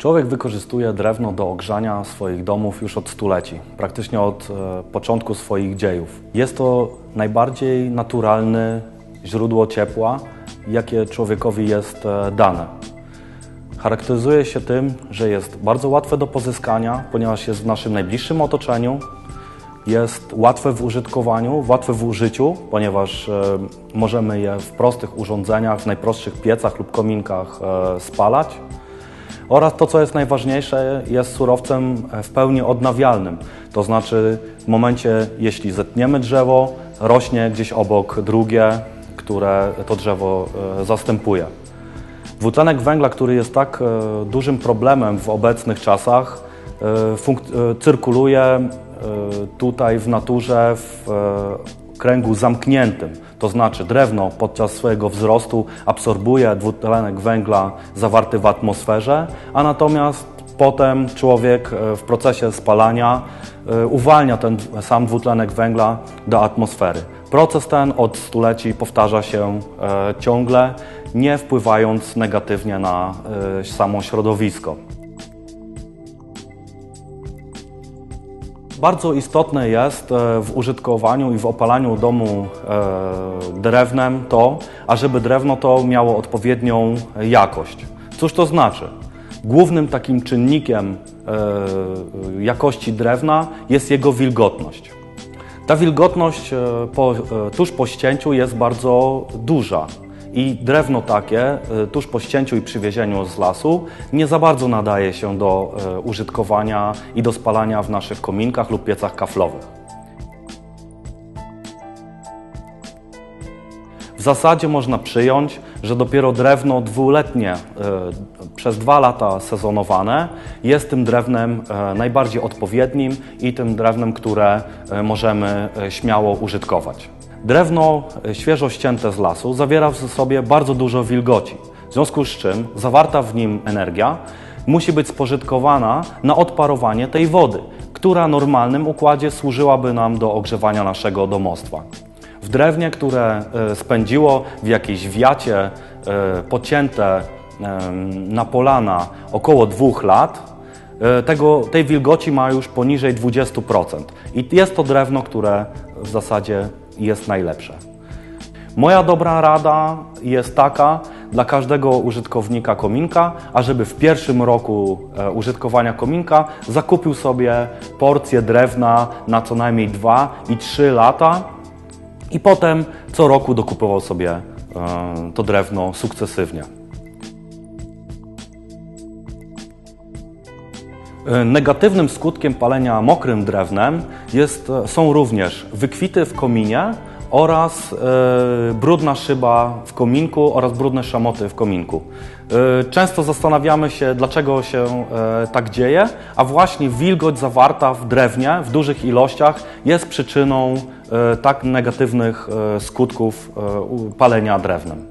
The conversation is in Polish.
Człowiek wykorzystuje drewno do ogrzania swoich domów już od stuleci, praktycznie od e, początku swoich dziejów. Jest to najbardziej naturalne źródło ciepła, jakie człowiekowi jest e, dane. Charakteryzuje się tym, że jest bardzo łatwe do pozyskania, ponieważ jest w naszym najbliższym otoczeniu, jest łatwe w użytkowaniu, łatwe w użyciu, ponieważ e, możemy je w prostych urządzeniach, w najprostszych piecach lub kominkach spalać. Oraz to, co jest najważniejsze, jest surowcem e, w pełni odnawialnym. To znaczy, w momencie, jeśli zetniemy drzewo, rośnie gdzieś obok drugie, które to drzewo e, zastępuje. Dwutlenek węgla, który jest tak e, dużym problemem w obecnych czasach, cyrkuluje tutaj w naturze w kręgu zamkniętym. To znaczy drewno podczas swojego wzrostu absorbuje dwutlenek węgla zawarty w atmosferze, a natomiast potem człowiek e, w procesie spalania e, uwalnia ten sam dwutlenek węgla do atmosfery. Proces ten od stuleci powtarza się e, ciągle, nie wpływając negatywnie na samo środowisko. Bardzo istotne jest e, w użytkowaniu i w opalaniu domu e, drewnem to, ażeby drewno to miało odpowiednią jakość. Cóż to znaczy? Głównym takim czynnikiem e, jakości drewna jest jego wilgotność. Ta wilgotność tuż po ścięciu jest bardzo duża i drewno takie e, tuż po ścięciu i przywiezieniu z lasu nie za bardzo nadaje się do e, użytkowania i do spalania w naszych kominkach lub piecach kaflowych. W zasadzie można przyjąć, że dopiero drewno dwuletnie, e, przez dwa lata sezonowane, jest tym drewnem najbardziej odpowiednim i tym drewnem, które możemy śmiało użytkować. Drewno e, świeżo ścięte z lasu zawiera w sobie bardzo dużo wilgoci, w związku z czym zawarta w nim energia musi być spożytkowana na odparowanie tej wody, która w normalnym układzie służyłaby nam do ogrzewania naszego domostwa. W drewnie, które e, spędziło w jakiejś wiacie e, pocięte na polana około dwóch lat, tego, tej wilgoci ma już poniżej 20%. I jest to drewno, które w zasadzie jest najlepsze. Moja dobra rada jest taka dla każdego użytkownika kominka, ażeby w pierwszym roku e, użytkowania kominka zakupił sobie porcję drewna na co najmniej 2 i 3 lata i potem co roku dokupował sobie e, to drewno sukcesywnie. Negatywnym skutkiem palenia mokrym drewnem jest, e, są również wykwity w kominie oraz e, brudna szyba w kominku oraz brudne szamoty w kominku. E, często zastanawiamy się, dlaczego się e, tak dzieje, a właśnie wilgoć zawarta w drewnie w dużych ilościach jest przyczyną e, tak negatywnych e, skutków e, u- palenia drewnem.